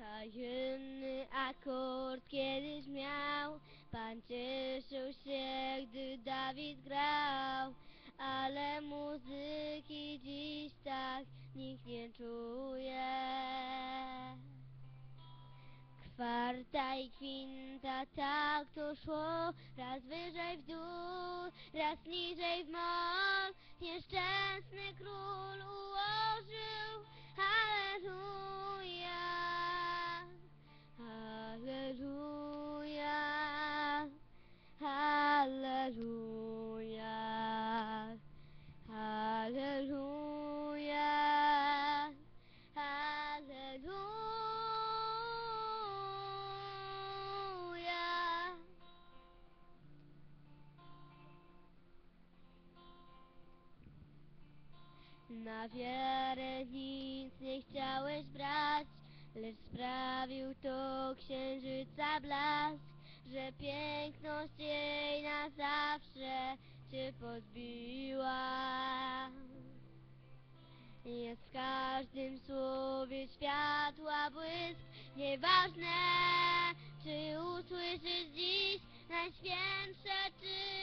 Tajemny akord kiedyś miał, Pan cieszył się, gdy Dawid grał, ale muzyki dziś tak nikt nie czuje. Kwarta i kwinta, tak to szło, raz wyżej w dół, raz niżej w mol. Nieszczęsny król ułożył, Na wiarę nic nie chciałeś brać, lecz sprawił to księżyca blask, że piękność jej na zawsze cię podbiła. Jest w każdym słowie światła błysk, nieważne czy usłyszysz dziś najświętsze czy